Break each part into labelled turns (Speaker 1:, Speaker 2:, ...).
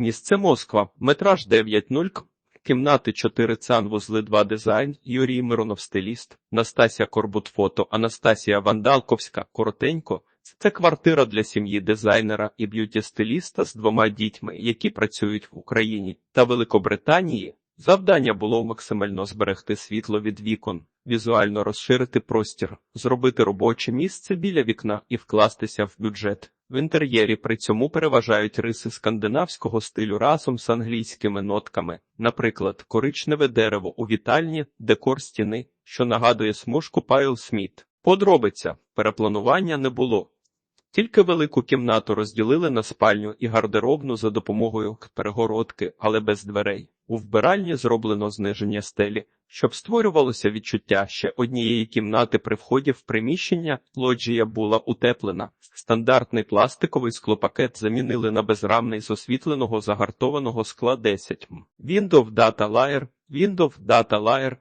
Speaker 1: Місце Москва, метраж 9.0, кімнати 4 санвузли 2 дизайн, Юрій Миронов стиліст, Настасія Корбут фото, Анастасія Вандалковська, коротенько. Це квартира для сім'ї дизайнера і б'юті-стиліста з двома дітьми, які працюють в Україні та Великобританії. Завдання було максимально зберегти світло від вікон, візуально розширити простір, зробити робоче місце біля вікна і вкластися в бюджет. В інтер'єрі при цьому переважають риси скандинавського стилю разом з англійськими нотками, наприклад, коричневе дерево у вітальні, декор стіни, що нагадує смужку Пайл Сміт. Подробиця перепланування не було. Тільки велику кімнату розділили на спальню і гардеробну за допомогою перегородки, але без дверей. У вбиральні зроблено зниження стелі, щоб створювалося відчуття ще однієї кімнати при вході в приміщення. Лоджія була утеплена. Стандартний пластиковий склопакет замінили на безрамний з освітленого загартованого скла 10. Windows Data Layer, Windows Data Layer,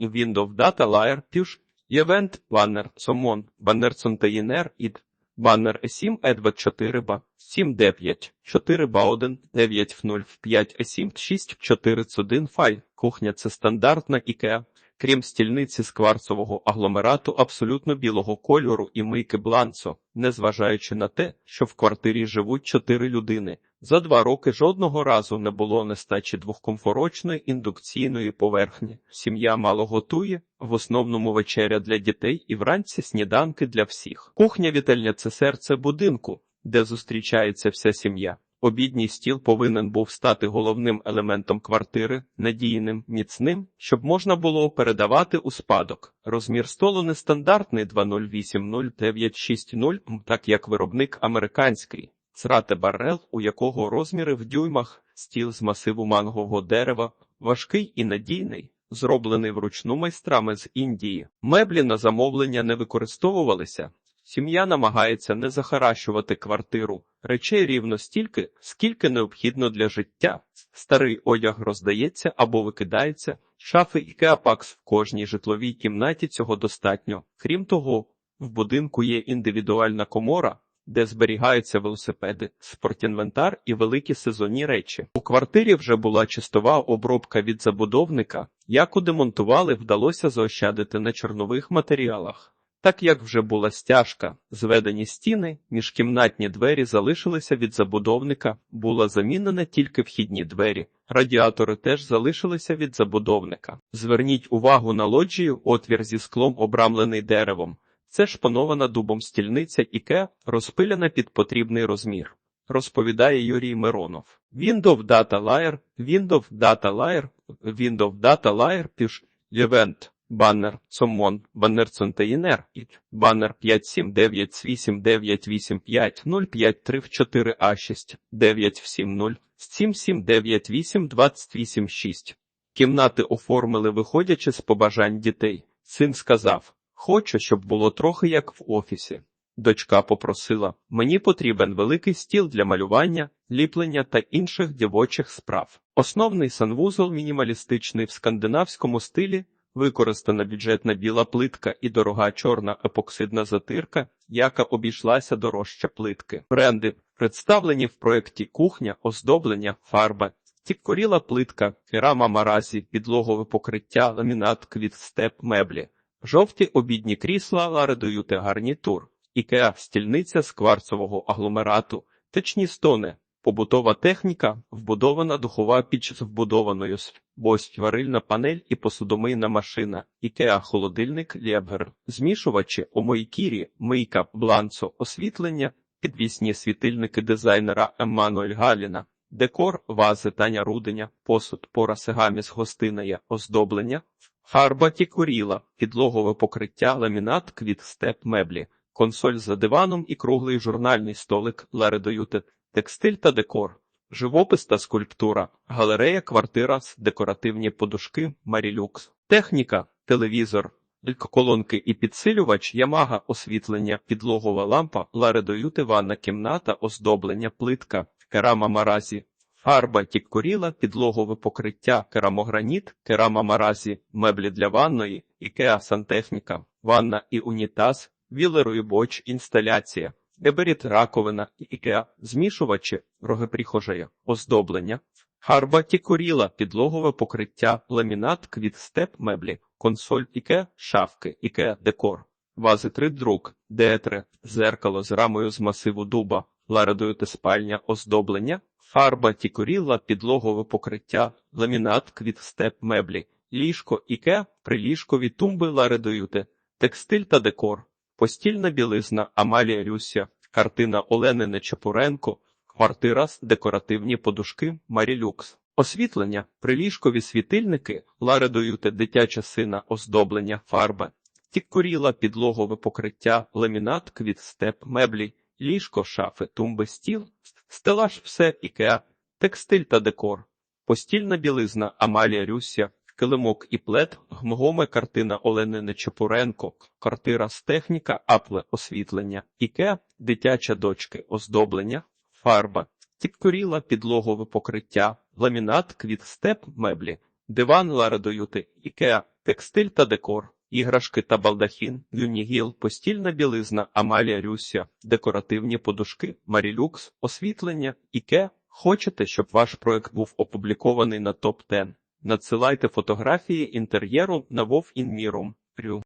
Speaker 1: Windows Data Layer, Push, Event, Banner, Summon, Banner Container, id. Баннер E7 Edward 4 ба 7 9 4 ба 1 9 0 5 E7 6 4 1 фай. Кухня це стандартна IKEA. Крім стільниці з кварцового агломерату абсолютно білого кольору і мийки бланцо, незважаючи на те, що в квартирі живуть чотири людини. За два роки жодного разу не було нестачі двохкомфорочної індукційної поверхні. Сім'я мало готує, в основному вечеря для дітей і вранці сніданки для всіх. Кухня вітальня це серце будинку, де зустрічається вся сім'я. Обідній стіл повинен був стати головним елементом квартири, надійним, міцним, щоб можна було передавати у спадок. Розмір столу нестандартний 2080-960, так як виробник американський. Црате барел, у якого розміри в дюймах, стіл з масиву мангового дерева, важкий і надійний, зроблений вручну майстрами з Індії. Меблі на замовлення не використовувалися. Сім'я намагається не захаращувати квартиру, речей рівно стільки, скільки необхідно для життя. Старий одяг роздається або викидається, шафи і кеапакс в кожній житловій кімнаті цього достатньо. Крім того, в будинку є індивідуальна комора, де зберігаються велосипеди, спортінвентар і великі сезонні речі. У квартирі вже була чистова обробка від забудовника. Яку демонтували, вдалося заощадити на чорнових матеріалах. Так як вже була стяжка, зведені стіни, міжкімнатні двері залишилися від забудовника, була замінена тільки вхідні двері. Радіатори теж залишилися від забудовника. Зверніть увагу на лоджію, отвір зі склом обрамлений деревом. Це шпанована дубом стільниця Іке, розпиляна під потрібний розмір. Розповідає Юрій Миронов. Windows Data Layer, Windows Data Layer, Windows Data Layer, піш, Event. Баннер Сомон, баннер Цонтеїнер, баннер 57928850534А6 970 7798286. Кімнати оформили, виходячи з побажань дітей. Син сказав: Хочу, щоб було трохи як в офісі. Дочка попросила: мені потрібен великий стіл для малювання, ліплення та інших дівочих справ. Основний санвузол мінімалістичний в скандинавському стилі. Використана бюджетна біла плитка і дорога чорна епоксидна затирка, яка обійшлася дорожче плитки. Бренди представлені в проєкті кухня, оздоблення, фарба, тіккоріла плитка, керама маразі, підлогове покриття, ламінат, квіт, степ, меблі, жовті обідні крісла, ларедуюте гарнітур, ікеа, стільниця з кварцового агломерату, течні стони. Побутова техніка, вбудована духова піч з вбудованою ось варильна панель і посудомийна машина, ікеа холодильник Лєбгер, змішувачі, омойкірі, мийка, бланцо, освітлення, підвісні світильники дизайнера Еммануель Галіна, декор, вази Таня Руденя, посуд, пора сегаміс гостиная, оздоблення, фарба тікуріла, підлогове покриття, ламінат, квіт, степ, меблі, консоль за диваном і круглий журнальний столик Ларедоюте. Текстиль та декор, живопис та скульптура, галерея, квартира, декоративні подушки, марілюкс, техніка, телевізор, колонки і підсилювач, ямага, освітлення, підлогова лампа, ларедоюти ванна кімната, оздоблення, плитка, керама маразі, фарба, тіккоріла, підлогове покриття, керамограніт, керама маразі, меблі для ванної, ікеа сантехніка, ванна і унітаз, вілерою боч, інсталяція. Еберіт раковина, ікеа, змішувачі, роги прихожея, оздоблення, Харба тікуріла, підлогове покриття, ламінат, квітстеп, меблі, консоль іке, шафки, іке, декор, вази 3 друк, деетре, зеркало з рамою з масиву дуба, ларадою та спальня, оздоблення, фарба тікуріла, підлогове покриття, ламінат, квітстеп, меблі, ліжко, іке, приліжкові тумби ларедоюте, текстиль та декор, постільна білизна, Амалія Рюся, картина Олени Нечапуренко, Квартира, з декоративні подушки, Марілюкс. Освітлення, приліжкові світильники, ларедоюте дитяча сина, оздоблення, фарба, тіккуріла, підлогове покриття, ламінат, квітстеп, меблі, ліжко, шафи, тумби, стіл, стелаж, все, ікеа, текстиль та декор, постільна білизна, Амалія Рюся, килимок і плед, гмгоме картина Олени Нечапуренко, квартира з техніка, апле, освітлення, ікеа, дитяча дочки, оздоблення, фарба, тіккоріла, підлогове покриття, ламінат, квітстеп, меблі, диван ларедоюти, ікеа, текстиль та декор, іграшки та балдахін, юнігіл, постільна білизна, Амалія Рюся, декоративні подушки, Марілюкс, освітлення, іке. Хочете, щоб ваш проект був опублікований на топ 10 Надсилайте фотографії інтер'єру на Інмірум.